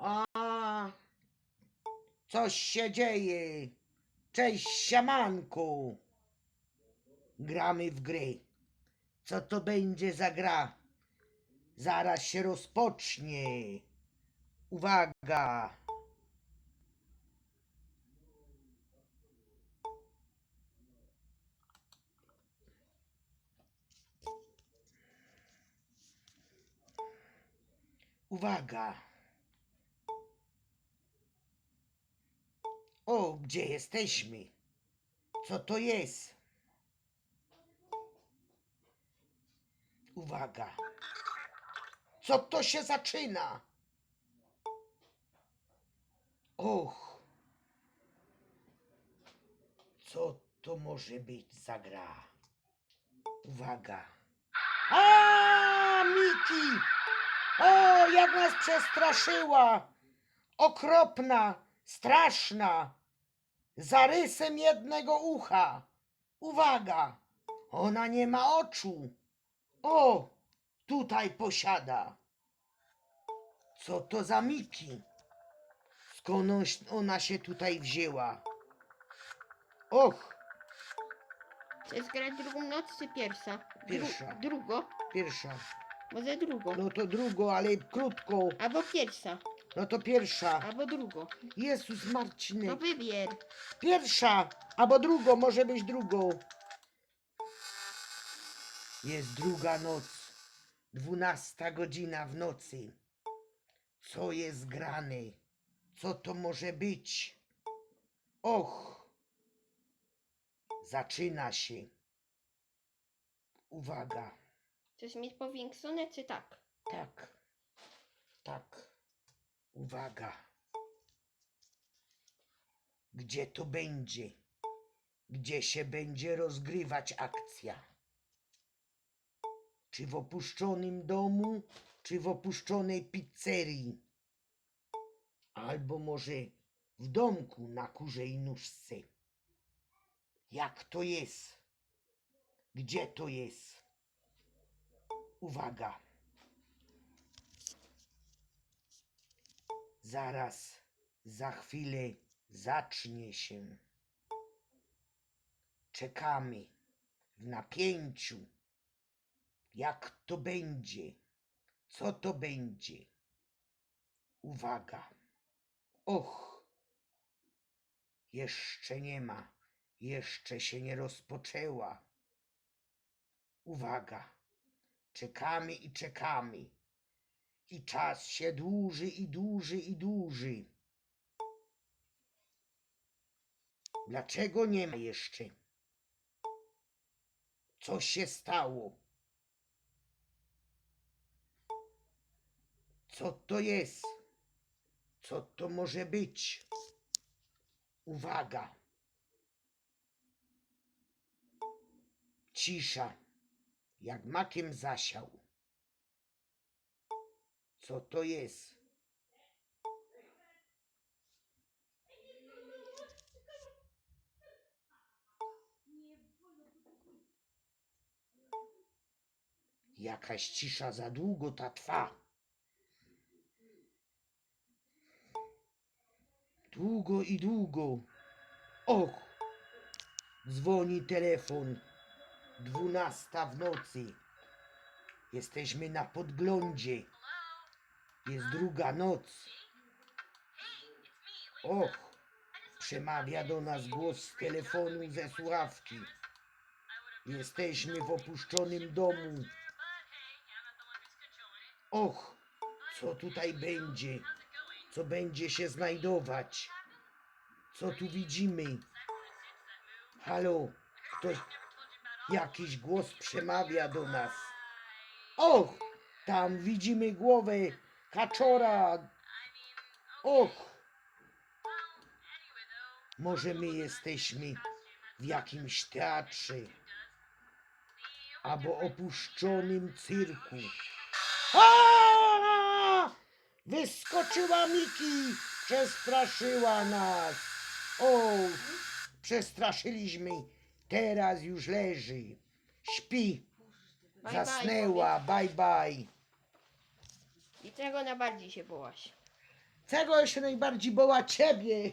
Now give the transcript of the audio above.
A coś się dzieje. Cześć, siamanku. Gramy w gry. Co to będzie za gra? Zaraz się rozpocznie. Uwaga. Uwaga. O, gdzie jesteśmy? Co to jest? Uwaga. Co to się zaczyna? Och. Co to może być za gra? Uwaga. A, Miki! O, jak nas przestraszyła! Okropna, straszna, zarysem jednego ucha. Uwaga, ona nie ma oczu. O, tutaj posiada. Co to za Miki? Skąd ona się tutaj wzięła? Och, Chcesz grać drugą noc czy pierwsza? Pierwsza. drugo? pierwsza. Może drugo. No to drugą, ale krótką. Albo pierwsza, No to pierwsza. albo drugo. Jezus Marcinek. To wybier. Pierwsza, albo drugą, może być drugą. Jest druga noc, dwunasta godzina w nocy. Co jest grane? Co to może być? Och, zaczyna się. Uwaga, Chcesz mieć powiększone czy tak? tak, tak, uwaga. Gdzie to będzie? Gdzie się będzie rozgrywać akcja? Czy w opuszczonym domu, czy w opuszczonej pizzerii? Albo może w domku na kurzej nóżce? Jak to jest? Gdzie to jest? Uwaga! Zaraz, za chwilę zacznie się. Czekamy w napięciu. Jak to będzie? Co to będzie? Uwaga! Och! Jeszcze nie ma, jeszcze się nie rozpoczęła. Uwaga! Czekamy i czekamy. I czas się dłuży i dłuży i dłuży. Dlaczego nie ma jeszcze? Co się stało? Co to jest? Co to może być? Uwaga! Cisza, jak makiem zasiał. Co to jest? Jakaś cisza za długo ta trwa. Długo i długo. Och! Dzwoni telefon. Dwunasta w nocy. Jesteśmy na podglądzie. Jest druga noc. Och! Przemawia do nas głos z telefonu ze słuchawki. Jesteśmy w opuszczonym domu. Och! Co tutaj będzie? Co będzie się znajdować? Co tu widzimy? Halo? Ktoś... Jakiś głos przemawia do nas. Och! Tam widzimy głowę kaczora. Och! Może my jesteśmy w jakimś teatrze albo opuszczonym cyrku. A! Wyskoczyła Miki! Przestraszyła nas! O! Przestraszyliśmy. Teraz już leży. Śpi. Zasnęła. Bye bye. I czego najbardziej się bołaś? Czego się najbardziej boła ciebie?